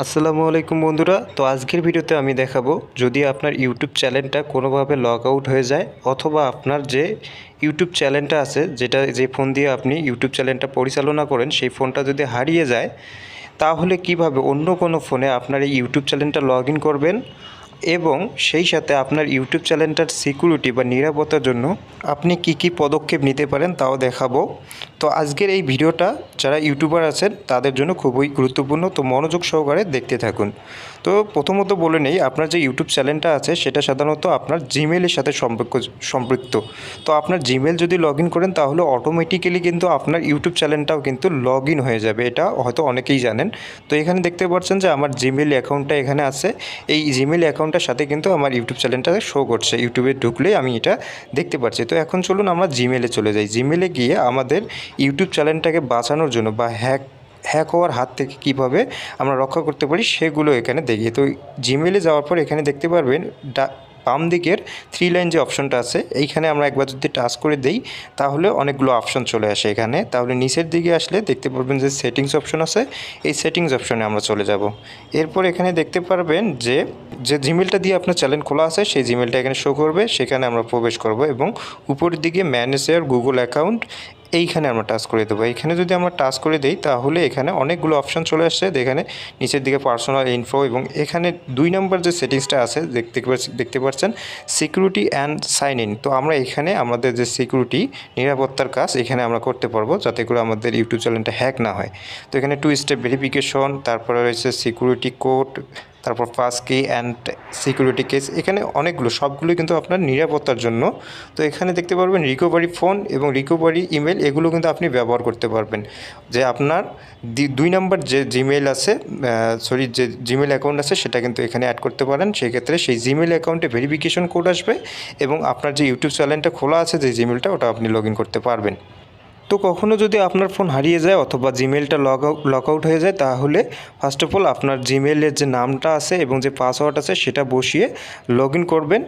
আসসালামু আলাইকুম বন্ধুরা। তো আজকের ভিডিওতে আমি দেখাবো যদি আপনার ইউটিউব চ্যানেলটা কোনোভাবে লগ আউট হয়ে যায় অথবা আপনার যে ইউটিউব চ্যানেলটা আছে, যেটা যে ফোন দিয়ে আপনি ইউটিউব চ্যানেলটা পরিচালনা করেন, সেই ফোনটা যদি হারিয়ে যায়, তাহলে কীভাবে অন্য কোনো ফোনে আপনার এই ইউটিউব চ্যানেলটা লগ করবেন এবং সেই সাথে আপনার ইউটিউব চ্যানেলটার সিকিউরিটি বা নিরাপত্তার জন্য আপনি কি কি পদক্ষেপ নিতে পারেন তাও দেখাবো। তো আজকের এই ভিডিওটা যারা ইউটিউবার আছেন, তাদের জন্য খুবই গুরুত্বপূর্ণ। তো মনোযোগ সহকারে দেখতে থাকুন। তো প্রথমত বলে নেই, আপনার যে ইউটিউব চ্যানেলটা আছে, সেটা সাধারণত আপনার জিমেলের সাথে সম্পর্ক, সম্পৃক্ত। তো আপনার জিমেল যদি লগ করেন, তাহলে অটোমেটিক্যালি কিন্তু আপনার ইউটিউব চ্যানেলটাও কিন্তু লগ হয়ে যাবে। এটা হয়তো অনেকেই জানেন। তো এখানে দেখতে পাচ্ছেন যে আমার জিমেল অ্যাকাউন্টটা এখানে আছে। এই জিমেল অ্যাকাউন্টটার সাথে কিন্তু আমার ইউটিউব চ্যানেলটা শো করছে। ইউটিউবে ঢুকলেই আমি এটা দেখতে পাচ্ছি। তো এখন চলুন আমরা জিমেলে চলে যাই। জিমেলে গিয়ে আমাদের ইউটিউব চ্যানেলটাকে বাঁচানোর জন্য বা হ্যাক হ্যাক হওয়ার হাত থেকে কীভাবে আমরা রক্ষা করতে পারি সেগুলো এখানে দেখি তো জিমেলে যাওয়ার পর এখানে দেখতে পারবেন ডা, বাম দিকের থ্রি লাইন যে অপশনটা আছে, এইখানে আমরা একবার যদি টাচ করে দেই, তাহলে অনেকগুলো অপশন চলে আসে এখানে। তাহলে নিচের দিকে আসলে দেখতে পারবেন যে সেটিংস অপশন আছে, এই সেটিংস অপশনে আমরা চলে যাব। এরপর এখানে দেখতে পারবেন যে যে জিমেলটা দিয়ে আপনার চ্যানেল খোলা আছে, সেই জিমেলটা এখানে শো করবে, সেখানে আমরা প্রবেশ করব এবং উপরের দিকে ম্যানেজার গুগল অ্যাকাউন্ট এইখানে আমরা টাচ করে দেবো। এইখানে যদি আমরা টাচ করে দিই, তাহলে এখানে অনেকগুলো অপশন চলে আসছে। এখানে নিচের দিকে পার্সোনাল ইনফো এবং এখানে দুই নম্বর যে সেটিংসটা আছে, দেখতে দেখতে পাচ্ছেন সিকিউরিটি অ্যান্ড সাইন ইন তো আমরা এখানে আমাদের যে সিকিউরিটি নিরাপত্তার কাজ এখানে আমরা করতে পারব, যাতে করে আমাদের ইউটিউব চ্যানেলটা হ্যাক না হয়। তো এখানে টু স্টেপ ভেরিফিকেশন তারপরে রয়েছে সিকিউরিটি কোড তারপর first key and security case এখানে অনেকগুলো, সবগুলোই কিন্তু আপনার নিরাপত্তার জন্য। তো এখানে দেখতে পারবেন রিকোভারি ফোন এবং রিকোভারি ইমেল এগুলো কিন্তু আপনি ব্যবহার করতে পারবেন। যে আপনার দুই নম্বর যে জিমেল আছে সরি যে জিমেল অ্যাকাউন্ট আছে, সেটা কিন্তু এখানে অ্যাড করতে পারেন। সেক্ষেত্রে সেই জিমেল অ্যাকাউন্টে ভেরিফিকেশন কোড আসবে এবং আপনার যে ইউটিউব চ্যানেলটা খোলা আছে, যে জিমেলটা ওটা আপনি লগ করতে পারবেন। তো কখনও যদি আপনার ফোন হারিয়ে যায় অথবা জিমেলটা লগ লক আউট হয়ে যায়, তাহলে ফার্স্ট অফ অল আপনার জিমেলের যে নামটা আছে এবং যে পাসওয়ার্ড আছে সেটা বসিয়ে লগ ইন করবেন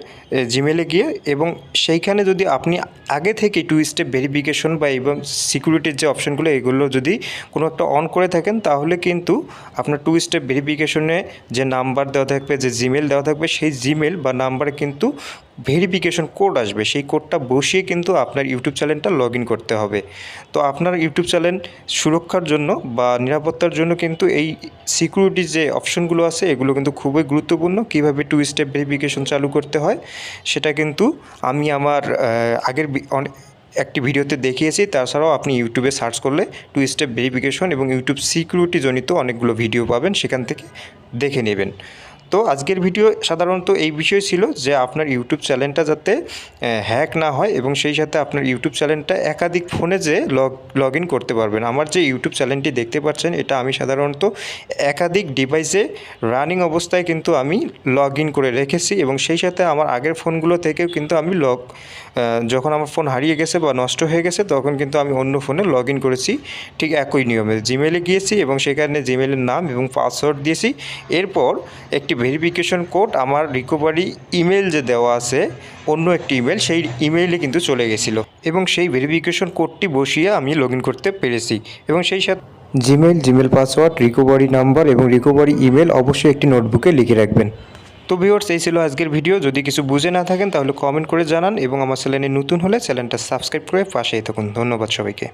জিমেলে গিয়ে এবং সেইখানে যদি আপনি আগে থেকে টু স্টেপ ভেরিফিকেশন বা এবং সিকিউরিটির যে অপশনগুলো এগুলো যদি কোনো একটা অন করে থাকেন, তাহলে কিন্তু আপনার টু স্টেপ ভেরিফিকেশনে যে নাম্বার দেওয়া থাকবে, যে জিমেল দেওয়া থাকবে, সেই জিমেল বা নাম্বারে কিন্তু ভেরিফিকেশন কোড আসবে, সেই কোডটা বসিয়ে কিন্তু আপনার ইউটিউব চ্যানেলটা লগ করতে হবে। তো আপনার ইউটিউব চ্যানেল সুরক্ষার জন্য বা নিরাপত্তার জন্য কিন্তু এই সিকিউরিটি যে অপশনগুলো আছে, এগুলো কিন্তু খুবই গুরুত্বপূর্ণ। কীভাবে টু স্টেপ ভেরিফিকেশন চালু করতে হয়, সেটা কিন্তু আমি আমার আগের একটি ভিডিওতে দেখিয়েছি। তাছাড়াও আপনি ইউটিউবে সার্চ করলে টু স্টেপ ভেরিফিকেশন এবং ইউটিউব সিকিউরিটি জনিত অনেকগুলো ভিডিও পাবেন, সেখান থেকে দেখে নেবেন। তো আজকের ভিডিও সাধারণত এই বিষয় ছিল যে আপনার ইউটিউব চ্যানেলটা যাতে হ্যাক না হয় এবং সেই সাথে আপনার ইউটিউব চ্যানেলটা একাধিক ফোনে যে লগ লগ করতে পারবেন। আমার যে ইউটিউব চ্যানেলটি দেখতে পাচ্ছেন, এটা আমি সাধারণত একাধিক ডিভাইসে রানিং অবস্থায় কিন্তু আমি লগ করে রেখেছি এবং সেই সাথে আমার আগের ফোনগুলো থেকেও কিন্তু আমি লগ যখন আমার ফোন হারিয়ে গেছে বা নষ্ট হয়ে গেছে, তখন কিন্তু আমি অন্য ফোনে লগ করেছি ঠিক একই নিয়মে। জিমেলে গিয়েছি এবং সেখানে জিমেলের নাম এবং পাসওয়ার্ড দিয়েছি। এরপর একটি ভেরিফিকেশন কোড আমার রিকভারি ইমেল যে দেওয়া আছে, অন্য একটি ইমেল সেই ইমেইলে কিন্তু চলে গেছিল। এবং সেই ভেরিফিকেশন কোডটি বসিয়ে আমি লগ করতে পেরেছি। এবং সেই সাথে Gmail Gmail password recovery number এবং রিকভারি ইমেল অবশ্যই একটি নোটবুকে লিখে রাখবেন। তো ভিউয়ার্স এই ছিল আজকের ভিডিও যদি কিছু বুঝে না থাকেন, তাহলে কমেন্ট করে জানান এবং আমার চ্যানেলে নতুন হলে চ্যানেলটা সাবস্ক্রাইব করে পাশেই থাকুন। ধন্যবাদ সবাইকে।